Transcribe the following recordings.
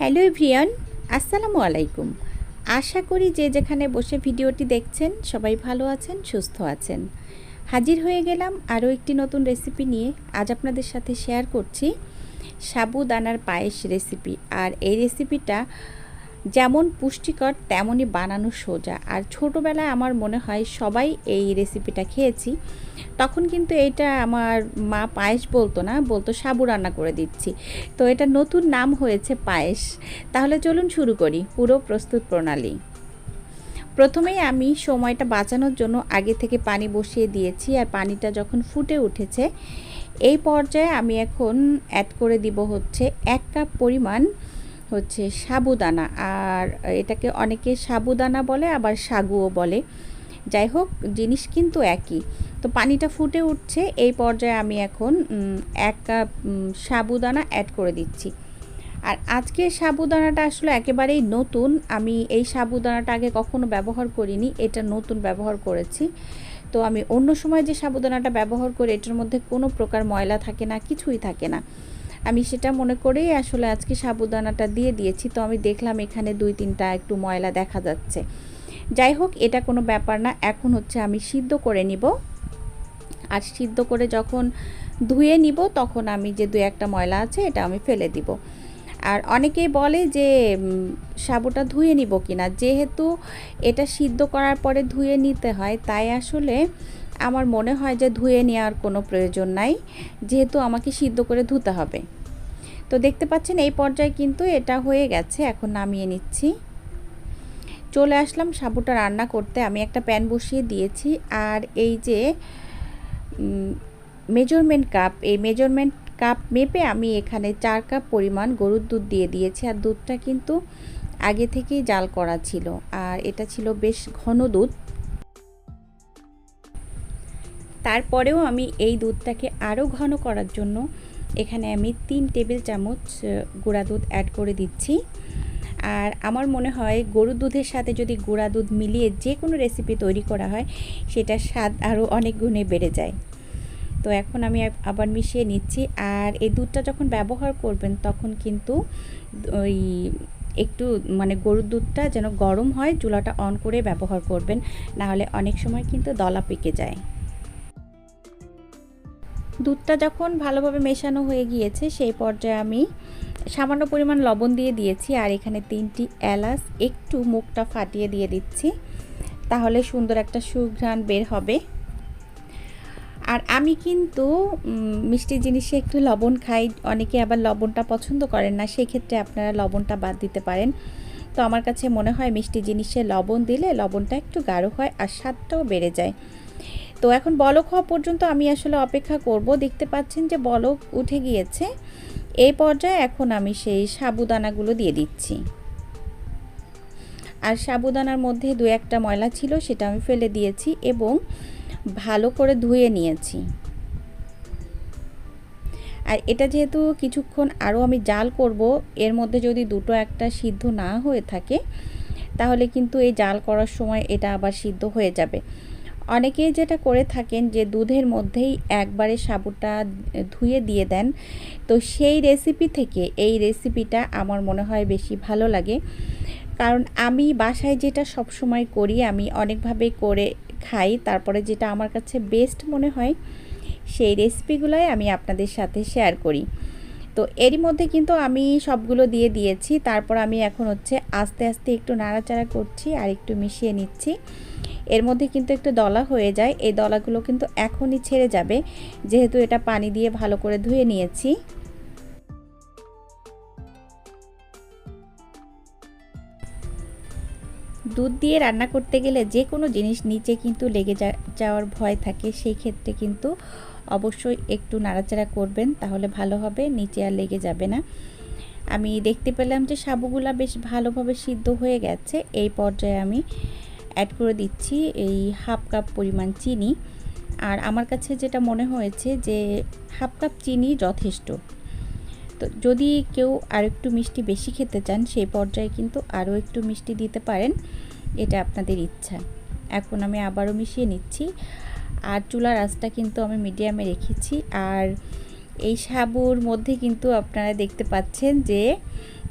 Hello everyone, আসসালামু আলাইকুম। আশা করি যে যেখানে বসে ভিডিওটি দেখছেন, সবাই ভালো আছেন, সুস্থ আছেন। হাজির হয়ে গেলাম আরও একটি নতুন রেসিপি নিয়ে। আজ আপনাদের সাথে শেয়ার করছি সাবুদানার পায়েস রেসিপি। আর এই রেসিপিটা যেমন পুষ্টিকর, তেমনই বানানো সোজা। আর ছোটোবেলায় আমার মনে হয় সবাই এই রেসিপিটা খেয়েছি। তখন কিন্তু এটা আমার মা পায়েস বলতো না, বলতো সাবু রান্না করে দিচ্ছি। তো এটা নতুন নাম হয়েছে পায়েস। তাহলে চলুন শুরু করি, পুরো প্রস্তুত প্রণালী। প্রথমেই আমি সময়টা বাঁচানোর জন্য আগে থেকে পানি বসিয়ে দিয়েছি আর পানিটা যখন ফুটে উঠেছে, এই পর্যায়ে আমি এখন অ্যাড করে দিব হচ্ছে এক কাপ পরিমাণ হচ্ছে সাবুদানা। আর এটাকে অনেকে সাবুদানা বলে, আবার সাগুও বলে। যাই হোক, জিনিস কিন্তু একই। তো পানিটা ফুটে উঠছে, এই পর্যায়ে আমি এখন এক কাপ সাবুদানা অ্যাড করে দিচ্ছি। আর আজকে সাবুদানাটা আসলে একেবারেই নতুন। আমি এই সাবুদানাটা আগে কখনো ব্যবহার করিনি, এটা নতুন ব্যবহার করেছি। তো আমি অন্য সময় যে সাবুদানাটা ব্যবহার করি, এটার মধ্যে কোনো প্রকার ময়লা থাকে না, কিছুই থাকে না। আমি সেটা মনে করেই আসলে আজকে সাবুদানাটা দিয়ে দিয়েছি। তো আমি দেখলাম এখানে দুই তিনটা একটু ময়লা দেখা যাচ্ছে। যাই হোক, এটা কোনো ব্যাপার না। এখন হচ্ছে আমি সিদ্ধ করে নিব। আর সিদ্ধ করে যখন ধুয়ে নিব, তখন আমি যে দু একটা ময়লা আছে, এটা আমি ফেলে দিব। আর অনেকেই বলে যে সাবুটা ধুয়ে নিব কিনা। যেহেতু এটা সিদ্ধ করার পরে ধুয়ে নিতে হয়, তাই আসলে আমার মনে হয় যে ধুয়ে নেওয়ার কোনো প্রয়োজন নাই। যেহেতু আমাকে সিদ্ধ করে ধুতে হবে। তো দেখতে পাচ্ছেন, এই পর্যায়ে কিন্তু এটা হয়ে গেছে, এখন নামিয়ে নিচ্ছি। চলে আসলাম সাবুটা রান্না করতে। আমি একটা প্যান বসিয়ে দিয়েছি। আর এই যে মেজারমেন্ট কাপ, এই মেজারমেন্ট কাপ মেপে আমি এখানে চার কাপ পরিমাণ গরুর দুধ দিয়ে দিয়েছি। আর দুধটা কিন্তু আগে থেকেই জাল করা ছিল। আর এটা ছিল বেশ ঘন দুধ। তারপরেও আমি এই দুধটাকে আরও ঘন করার জন্য এখানে আমি তিন টেবিল চামচ গুঁড়া দুধ অ্যাড করে দিচ্ছি। আর আমার মনে হয় গরুর দুধের সাথে যদি গুঁড়া দুধ মিলিয়ে যে কোনো রেসিপি তৈরি করা হয়, সেটার স্বাদ আরও অনেক গুণে বেড়ে যায়। তো এখন আমি আবার মিশিয়ে নিচ্ছি। আর এই দুধটা যখন ব্যবহার করবেন, তখন কিন্তু ওই একটু মানে গরুর দুধটা যেন গরম হয়, চুলাটা অন করে ব্যবহার করবেন। নাহলে অনেক সময় কিন্তু দলা পেকে যায়। দুধটা যখন ভালোভাবে মেশানো হয়ে গিয়েছে, সেই পর্যায়ে আমি সামান্য পরিমাণ লবণ দিয়ে দিয়েছি। আর এখানে তিনটি এলাচ, একটু মুখটা ফাটিয়ে দিয়ে দিচ্ছি। তাহলে সুন্দর একটা সুঘ্রাণ বের হবে। আর আমি কিন্তু মিষ্টি জিনিসে একটু লবণ খাই। অনেকে আবার লবণটা পছন্দ করেন না, সেক্ষেত্রে আপনারা লবণটা বাদ দিতে পারেন। তো আমার কাছে মনে হয় মিষ্টি জিনিসে লবণ দিলে লবণটা একটু গাঢ় হয় আর স্বাদটাও বেড়ে যায়। তো এখন বলক হওয়া পর্যন্ত আমি আসলে অপেক্ষা করব। দেখতে পাচ্ছেন যে বলক উঠে গিয়েছে। এই পর্যায়ে এখন আমি সেই সাবুদানাগুলো দিয়ে দিচ্ছি। আর সাবুদানার মধ্যে দু একটা ময়লা ছিল, সেটা আমি ফেলে দিয়েছি এবং ভালো করে ধুয়ে নিয়েছি। আর এটা যেহেতু কিছুক্ষণ আরও আমি জাল করব, এর মধ্যে যদি দুটো একটা সিদ্ধ না হয়ে থাকে, তাহলে কিন্তু এই জাল করার সময় এটা আবার সিদ্ধ হয়ে যাবে। অনেকেই যেটা করে থাকেন যে দুধের মধ্যেই একবারে সাবুটা ধুয়ে দিয়ে দেন। তো সেই রেসিপি থেকে এই রেসিপিটা আমার মনে হয় বেশি ভালো লাগে। কারণ আমি বাসায় যেটা সব সময় করি, আমি অনেকভাবে করে খাই, তারপরে যেটা আমার কাছে বেস্ট মনে হয়, সেই রেসিপিগুলোই আমি আপনাদের সাথে শেয়ার করি। তো এরই মধ্যে কিন্তু আমি সবগুলো দিয়ে দিয়েছি, তারপর আমি এখন হচ্ছে আস্তে আস্তে একটু নাড়াচাড়া করছি আর একটু মিশিয়ে নিচ্ছি। এর মধ্যে কিন্তু একটু দলা হয়ে যায়, এই দলাগুলো কিন্তু এখনই ছেড়ে যাবে, যেহেতু এটা পানি দিয়ে ভালো করে ধুয়ে নিয়েছি। দুধ দিয়ে রান্না করতে গেলে যে কোনো জিনিস নিচে কিন্তু লেগে যাওয়ার ভয় থাকে, সেই ক্ষেত্রে কিন্তু অবশ্যই একটু নাড়াচাড়া করবেন, তাহলে ভালো হবে, নিচে আর লেগে যাবে না। আমি দেখতে পেলাম যে সাবুগুলা বেশ ভালোভাবে সিদ্ধ হয়ে গেছে। এই পর্যায়ে আমি অ্যাড করে দিচ্ছি এই হাফ কাপ পরিমাণ চিনি। আর আমার কাছে যেটা মনে হয়েছে যে হাফ কাপ চিনি যথেষ্ট। তো যদি কেউ আর একটু মিষ্টি বেশি খেতে চান, সেই পর্যায়ে কিন্তু আরও একটু মিষ্টি দিতে পারেন। এটা আপনাদের ইচ্ছা। এখন আমি আবারও মিশিয়ে নিচ্ছি। আর চুলার আঁচটা কিন্তু আমি মিডিয়ামে রেখেছি। আর এই সাবুর মধ্যে কিন্তু আপনারা দেখতে পাচ্ছেন যে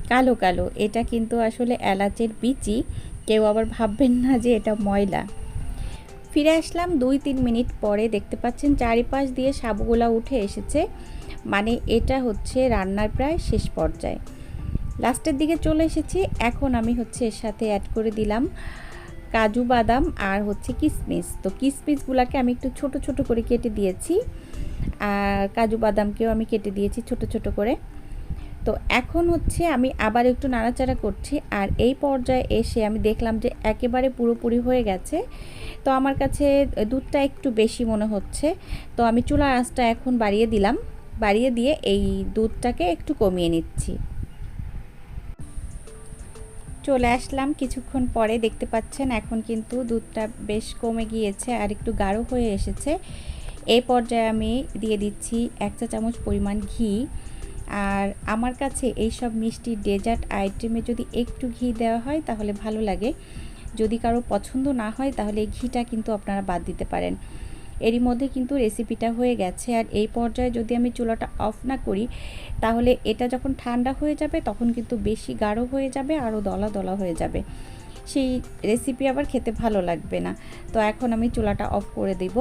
কালো কালো। এটা কিন্তু আসলে এলাচের বিচি। কেউ আবার ভাববেন না যে এটা ময়লা। ফিরে আসলাম দুই তিন মিনিট পরে। দেখতে পাচ্ছেন চারিপাশ দিয়ে সাবুগুলা উঠে এসেছে। মানে এটা হচ্ছে রান্নার প্রায় শেষ পর্যায়ে। লাস্টের দিকে চলে এসেছি। এখন আমি হচ্ছে এর সাথে অ্যাড করে দিলাম কাজু বাদাম আর হচ্ছে কিসমিস। তো কিসমিসগুলোকে আমি একটু ছোট ছোট করে কেটে দিয়েছি। আর কাজু বাদামকেও আমি কেটে দিয়েছি ছোট ছোট করে। তো এখন হচ্ছে আমি আবার একটু নাড়াচাড়া করছি আর এই পর্যায়ে এসে আমি দেখলাম যে একেবারে পুরোপুরি হয়ে গেছে। তো আমার কাছে দুধটা একটু বেশি মনে হচ্ছে। তো আমি চুলার আঁচটা এখন বাড়িয়ে দিলাম। বাড়িয়ে দিয়ে এই দুধটাকে একটু কমিয়ে নিচ্ছি। চলে আসলাম কিছুক্ষণ পরে, দেখতে পাচ্ছেন এখন কিন্তু দুধটা বেশ কমে গিয়েছে আর একটু গাঢ় হয়ে এসেছে। এই পর্যায়ে আমি দিয়ে দিচ্ছি এক চা চামচ পরিমাণ ঘি। আর আমার কাছে এই সব মিষ্টি ডেজার্ট আইটেমে যদি একটু ঘি দেওয়া হয়, তাহলে ভালো লাগে। যদি কারও পছন্দ না হয়, তাহলে ঘিটা কিন্তু আপনারা বাদ দিতে পারেন। এরই মধ্যে কিন্তু রেসিপিটা হয়ে গেছে। আর এই পর্যায়ে যদি আমি চুলাটা অফ না করি, তাহলে এটা যখন ঠান্ডা হয়ে যাবে, তখন কিন্তু বেশি গাঢ় হয়ে যাবে, আরও দলা দলা হয়ে যাবে। সেই রেসিপি আবার খেতে ভালো লাগবে না। তো এখন আমি চুলাটা অফ করে দেব।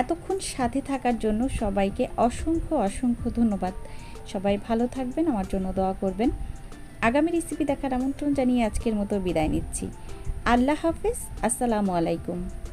এতক্ষণ সাথে থাকার জন্য সবাইকে অসংখ্য অসংখ্য ধন্যবাদ। সবাই ভালো থাকবেন, আমার জন্য দোয়া করবেন। আগামী রেসিপি দেখার আমন্ত্রণ জানিয়ে আজকের মতো বিদায় নিচ্ছি। আল্লাহ হাফেজ, আসসালামু আলাইকুম।